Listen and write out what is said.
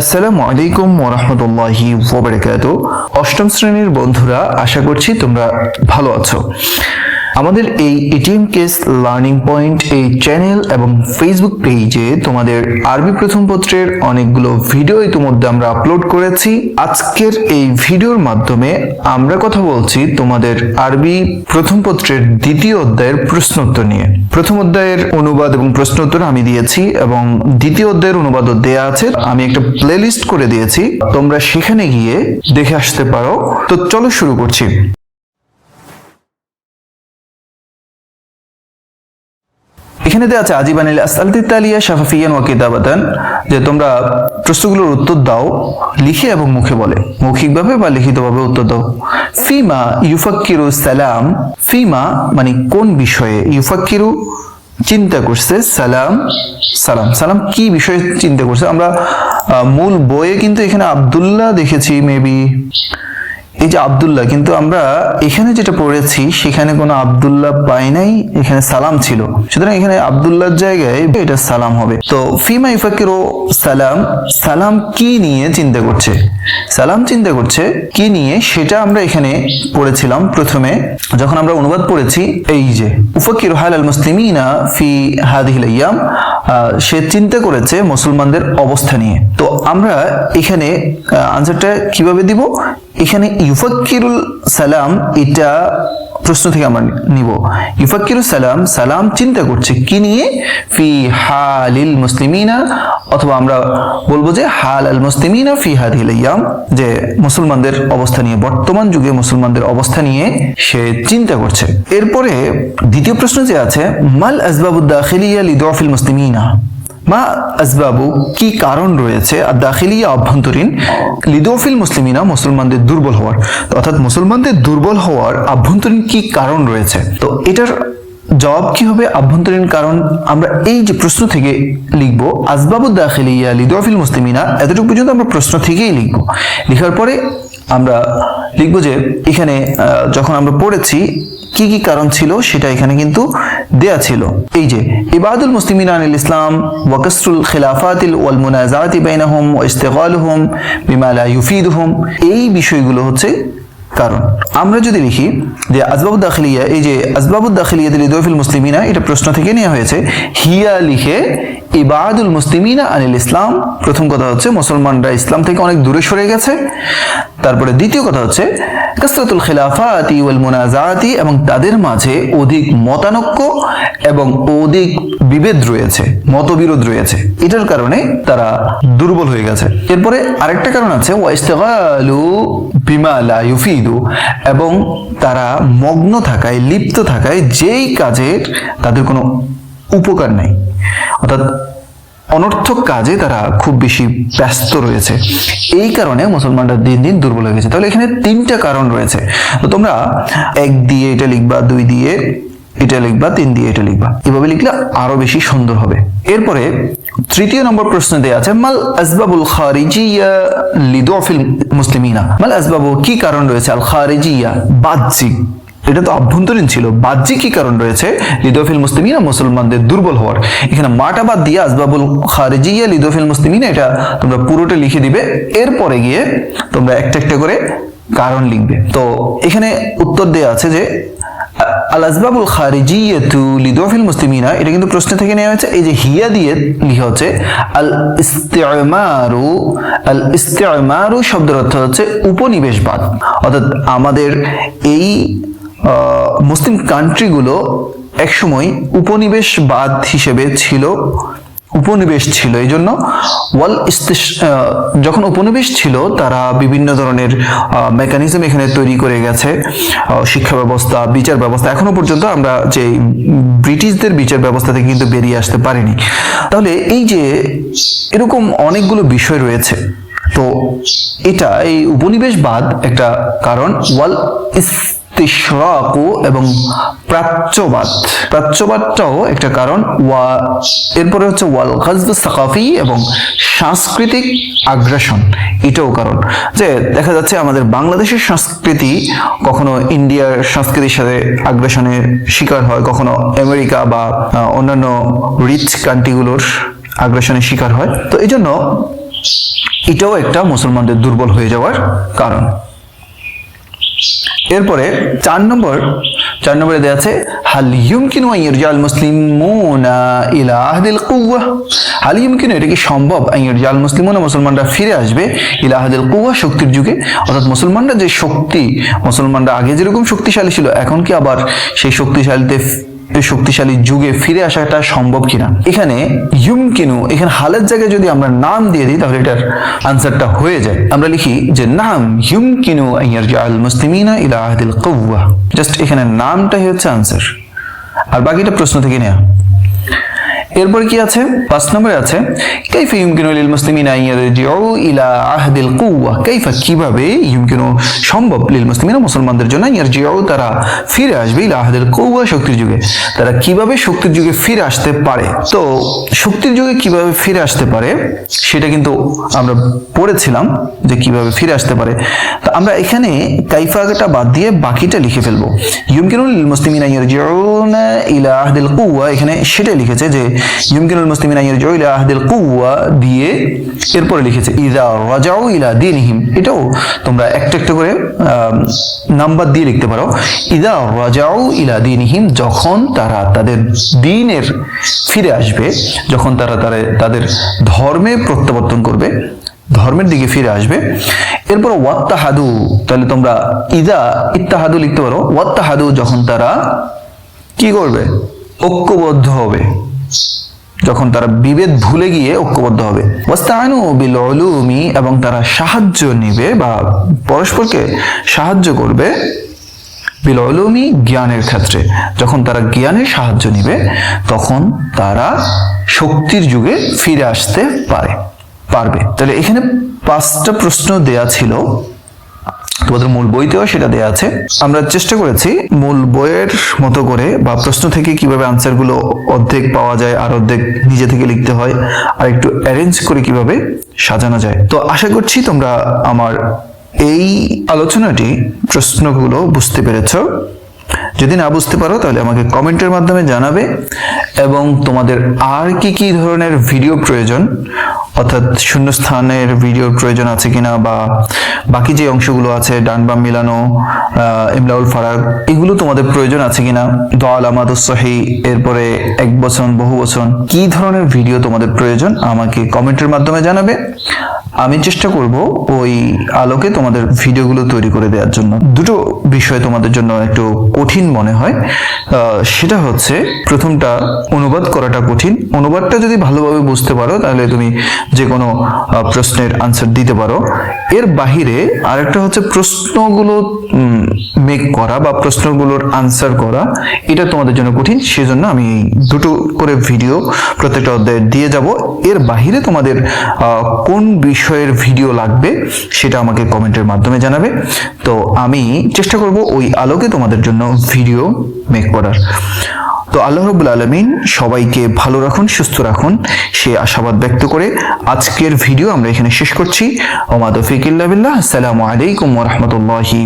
আসসালামু আলাইকুম ওরহমতুল্লাহি ওবরাকাত অষ্টম শ্রেণির বন্ধুরা আশা করছি তোমরা ভালো আছো। আমাদের এই এটিএম কেস লার্নিং পয়েন্ট এই চ্যানেল এবং ফেসবুক পেজে তোমাদের আরবি প্রথম পত্রের অনেকগুলো ভিডিও ইতিমধ্যে আমরা আপলোড করেছি। আজকের এই ভিডিওর মাধ্যমে আমরা কথা বলছি তোমাদের আরবি প্রথম পত্রের দ্বিতীয় অধ্যায়ের প্রশ্নোত্তর নিয়ে। প্রথম অধ্যায়ের অনুবাদ এবং প্রশ্নোত্তর আমি দিয়েছি এবং দ্বিতীয় অধ্যায়ের অনুবাদও দেয়া আছে। আমি একটা প্লেলিস্ট করে দিয়েছি। তোমরা সেখানে গিয়ে দেখে আসতে পারো। তো চলো শুরু করছি। এখানে দেওয়া আছে আজিবানিল আসআলতি তালিয়া শাফাফিয়ান ওয়া কিতাবাতান যে তোমরা প্রশ্নগুলোর উত্তর দাও, লিখে এবং মুখে বলে। মৌখিকভাবে বা লিখিতভাবে উত্তর দাও। ফিমা ইউফাক্কিরু সালাম, ফিমা মানে কোন বিষয়ে? ইউফাক্কিরু চিন্তা করছে, সালাম সালাম। সালাম কি বিষয়ে চিন্তা করছে? আমরা মূল বইয়ে কিন্তু এখানে আব্দুল্লাহ দেখেছি মেবি এই যে আব্দুল্লাহ, কিন্তু আমরা এখানে যেটা পড়েছি, সেখানে কোনো আব্দুল্লাহ পাই নাই, এখানে সালাম ছিল। সুতরাং এখানে আব্দুল্লাহর জায়গায় এটা সালাম হবে। তো ফিমা ইফাকিরো সালাম সালাম কি নিয়ে চিন্তা করছে? সালাম চিন্তা করছে, কি নিয়ে? সেটা আমরা এখানে পড়েছিলাম প্রথমে, যখন আমরা অনুবাদ পড়েছি, এই যে উফাকির হাল আল মুসলিমিনা ফি হাদিহিল ইয়াম সে চিন্তা করেছে মুসলমানদের অবস্থা নিয়ে। তো আমরা এখানে আনসারটা কীভাবে দিব? এখানে ইউফাক্কিরুল সালাম এটা প্রশ্ন থেকে আমরা নিব। ইউফাক্কিরুল সালাম সালাম চিন্তা করছে কি নিয়ে? ফি হালিল মুসলিমিনা, অথবা আমরা বলব যে হাল আল মুসলিমিনা ফি হাদিল ইয়াম যে মুসলমানদের অবস্থা নিয়ে, বর্তমান যুগে মুসলমানদের অবস্থা নিয়ে সে চিন্তা করছে। এরপরে দ্বিতীয় প্রশ্ন যে আছে, মাল আসবাবুদ দাখিলিয়া লিদফিল মুসলিমিনা? মা আসবাবু, কি কারণ রয়েছে? আর দাখিলিয়া অভ্যন্তরীণ লিদোফিল মুসলিমিনা, মুসলমানদের দুর্বল হওয়ার। অর্থাৎ মুসলমানদের দুর্বল হওয়ার আভ্যন্তরীণ কি কারণ রয়েছে? তো এটার জবাব কি হবে? আভ্যন্তরীণ কারণ আমরা এই যে প্রশ্ন থেকে লিখব, আসবাবু দাখিলিয়া লিদোফিল মুসলিমিনা, এতটুকু পর্যন্ত আমরা প্রশ্ন থেকেই লিখব। লেখার পরে আমরা লিখব যে, এখানে যখন আমরা পড়েছি কি কি কারণ ছিল সেটা এখানে কিন্তু দেয়া ছিল। এই যে, ইবাদুল মুসলিমিন আনিল ইসলাম ওয়াকসরুল খিলাফাতিল ওয়াল মুনাজাতি বাইনাহুম ওয়া ইস্তিগালুহুম বিমা লা ইউফিদুহুম, এই বিষয়গুলো হচ্ছে কারণ। আমরা যদি লিখি যে আসবাবুদ দাখিলিয়া, এই যে আসবাবুদ দাখিলিয়া দিল মুসলিমিনা, এটা প্রশ্ন থেকে নেওয়া হয়েছে, হিয়া লিখে ইবাদুল মুসলিমিনা আনিল ইসলাম। প্রথম কথা হচ্ছে মুসলমানরা ইসলাম থেকে অনেক দূরে সরে গেছে। তারপরে দ্বিতীয় কথা হচ্ছে কাসরাতুল খিলাফাতি ওয়াল মুনাজাতি এবং তাদের মাঝে অধিক মতানক্য এবং অধিক বিভেদ রয়েছে, মতবিরোধ রয়েছে। এটার কারণে তারা দুর্বল হয়ে গেছে। এরপরে আরেকটা কারণ আছে ওয়াইস্তেগালু বিমা লা ইউফিদু এবং তারা মগ্ন থাকায়, লিপ্ত থাকায় যেই কাজের তাদের কোনো উপকার নেই। অর্থাৎ অনর্থক কাজে তারা খুব বেশি ব্যস্ত রয়েছে। এই কারণে মুসলমানরা দিন দিন দুর্বল হয়ে গেছে। তাহলে এখানে তিনটা কারণ রয়েছে। তো তোমরা এক দিয়ে এটা লিখবা, দুই দিয়ে এটা লিখবা, তিন দিয়ে এটা লিখবা। এভাবে লিখলে আরও বেশি সুন্দর হবে। এরপরে তৃতীয় নম্বর প্রশ্ন দেয়া আছে, মাল আসবাবুল খারিজিয়া লিদফিল মুসলিমিনা। মাল আসবাবু কি কারণ রয়েছে? আল খারিজিয়া বাহ্যিক। এটা তো অভ্যন্তরীণ ছিল। বাহ্যিক কি কারণ রয়েছে? লিদোফিল মুসলিমিনা মুসলমানদের দুর্বল হওয়ার। এখানে মাটা বাদ আসবাবুল খারিজিয়া লিদোফিল মুসলিমিনা এটা তোমরা পুরোটা লিখে দিবে। এরপরে গিয়ে তোমরা একটা একটা করে কারণ লিখবে। তো এখানে উত্তর দেয়া আছে যে, আল আসবাবুল খারিজিয়াতু লিদোফিল এটা কিন্তু প্রশ্ন থেকে নেওয়া হয়েছে। এই যে হিয়া দিয়ে লিখা হচ্ছে, আল ইস্তেমারু আল ইস্তেমারু শব্দের অর্থ হচ্ছে উপনিবেশবাদ। অর্থাৎ আমাদের এই মুসলিম কান্ট্রিগুলো একসময় উপনিবেশবাদ হিসেবে ছিল, উপনিবেশ ছিল, এই জন্য ওয়াল যখন উপনিবেশ ছিল, তারা বিভিন্ন ধরনের মেকানিজম এখানে তৈরি করে গেছে শিক্ষা ব্যবস্থা, বিচার ব্যবস্থা। এখনও পর্যন্ত আমরা যে ব্রিটিশদের বিচার ব্যবস্থা থেকে কিন্তু বেরিয়ে আসতে পারিনি। তাহলে এই যে এরকম অনেকগুলো বিষয় রয়েছে, তো এটা এই উপনিবেশবাদ একটা কারণ। ওয়াল ইস্তিশরাকু এবং প্রাচ্যবাদ। প্রাচ্যবাদটাও একটা কারণ, ওয়া, এরপরে হচ্ছে ওয়াল গাজব সাকাফি এবং সাংস্কৃতিক আগ্রাসন, এটাও কারণ। যে দেখা যাচ্ছে আমাদের বাংলাদেশের সংস্কৃতি কখনো ইন্ডিয়ার সংস্কৃতির সাথে আগ্রাসনের শিকার হয়, কখনো আমেরিকা বা অন্যান্য রিচ কান্ট্রিগুলোর আগ্রাসনের শিকার হয়। তো এই জন্য এটাও একটা মুসলমানদের দুর্বল হয়ে যাওয়ার কারণ। এরপরে চার নম্বর, চার নম্বরে দেওয়া আছে, হাল কিনু মুসলিম মুসলিমুনা ইলা আহদিল কুওয়া? হাল ইউমকিনু, এটা কি সম্ভব ইয়ারজাল মুসলিমুনা মুসলমানরা ফিরে আসবে ইলা আহদিল কুওয়া শক্তির যুগে? অর্থাৎ মুসলমানরা যে শক্তি, মুসলমানরা আগে যেরকম শক্তিশালী ছিল, এখন কি আবার সেই শক্তিশালীতে শক্তিশালী যুগে ফিরে আসাটা সম্ভব কিনা? এখানে ইউমকিনু, এখানে হালের জায়গায় যদি আমরা নাম দিয়ে দিই, তাহলে এটার আনসারটা হয়ে যায়। আমরা লিখি যে, নাম ইউমকিনু আল মুসলিমিনা ইলা আহদিল কৌয়া জাস্ট এখানে নামটাই হচ্ছে আনসার। আর বাকিটা প্রশ্ন থেকে নেওয়া এরপর কি আছে? পাঁচ নম্বরে আছে, কাইফা ইউমকিনু লিল মুসলিমিনা আন ইয়ারজিউ ইলা আহদিল কুওয়া কাইফা কীভাবে ইউমকিনু সম্ভব লিল মুসলিমিনা মুসলমানদের জন্য আন ইয়ারজিউ তারা ফিরে আসবে ইলা আহদিল কুওয়া শক্তির যুগে? তারা কীভাবে শক্তির যুগে ফিরে আসতে পারে? তো শক্তির যুগে কীভাবে ফিরে আসতে পারে, সেটা কিন্তু আমরা পড়েছিলাম যে কীভাবে ফিরে আসতে পারে। তো আমরা এখানে কাইফাটা বাদ দিয়ে বাকিটা লিখে ফেলব। ইউমকিনুল লিল মুসলিমিনা ইয়ারজিউনা ইলা আহদিল কুওয়া এখানে সেটাই লিখেছে যে ইউমকিনুল মুসলিমিনা ইয়ারজিউ ইলা আহদিল কুওয়া দিয়ে এরপরে লিখেছে ইদা রাজাউ ইলা দীনহিম এটাও তোমরা একটা একটা করে নাম্বার দিয়ে লিখতে পারো। ইদা রাজাউ ইলা দীনহিম যখন তারা তাদের দিনের ফিরে আসবে, যখন তারা তারা, তাদের ধর্মে প্রত্যাবর্তন করবে, ধর্মের দিকে ফিরে আসবে, এরপর ওয়াত্তাহাদু, তাহলে তোমরা ইদা ইত্তাহাদু লিখতে পারো। ওয়াত্তাহাদু যখন তারা কি করবে? ঐক্যবদ্ধ হবে। যখন তারা বিভেদ ভুলে গিয়ে ঐক্যবদ্ধ হবে। এবং তারা সাহায্য নিবে বা পরস্পরকে সাহায্য করবে বিল জ্ঞানের ক্ষেত্রে। যখন তারা জ্ঞানের সাহায্য নেবে, তখন তারা শক্তির যুগে ফিরে আসতে পারে, পারবে। তাহলে এখানে পাঁচটা প্রশ্ন দেয়া ছিল। তোমাদের মূল বইতেও সেটা দেয়া আছে। আমরা চেষ্টা করেছি মূল বইয়ের মতো করে বা প্রশ্ন থেকে কীভাবে আনসারগুলো অর্ধেক পাওয়া যায় আর অর্ধেক নিজে থেকে লিখতে হয় আর একটু অ্যারেঞ্জ করে কীভাবে সাজানো যায়। তো আশা করছি তোমরা আমার এই আলোচনাটি, প্রশ্নগুলো বুঝতে পেরেছ। যদি না বুঝতে পারো তাহলে আমাকে কমেন্টের মাধ্যমে জানাবে এবং তোমাদের আর কি কি ধরনের ভিডিও প্রয়োজন অর্থাৎ শূন্যস্থানের ভিডিওর প্রয়োজন আছে কিনা বা বাকি যে অংশগুলো আছে ডান বাম মিলানো ইমলাউল ফারাক, এগুলো তোমাদের প্রয়োজন আছে কিনা? দল আমাদুসহি এরপরে এক বচন, বহু বচন। কি ধরনের ভিডিও তোমাদের প্রয়োজন? আমাকে কমেন্টের মাধ্যমে জানাবে। আমি চেষ্টা করব ওই আলোকে তোমাদের ভিডিওগুলো তৈরি করে দেওয়ার জন্য। দুটো বিষয় তোমাদের জন্য একটু কঠিন মনে হয়। সেটা হচ্ছে, প্রথমটা, অনুবাদ করাটা কঠিন। অনুবাদটা যদি ভালোভাবে বুঝতে পারো, তাহলে তুমি যে কোনো প্রশ্নের আনসার দিতে পারো। এর বাহিরে আরেকটা হচ্ছে প্রশ্নগুলো মেক করা বা প্রশ্নগুলোর আনসার করা। এটা তোমাদের জন্য কঠিন। সেজন্য আমি দুটো করে ভিডিও প্রত্যেকটা অধ্যায়ে দিয়ে যাব। এর বাহিরে তোমাদের কোন বিষয়ের ভিডিও লাগবে, সেটা আমাকে কমেন্টের মাধ্যমে জানাবে। তো আমি চেষ্টা করব ওই আলোকে তোমাদের জন্য ভিডিও মেক করার। তো আল্লাহ রবুল আলমিন সবাইকে ভালো রাখুন, সুস্থ রাখুন, সে আশাবাদ ব্যক্ত করে আজকের ভিডিও আমরা এখানে শেষ করছি। ওমাদ ফিকিল্লা বিল্লাহ, আসসালামু আলাইকুম ওরহমতুল্লাহি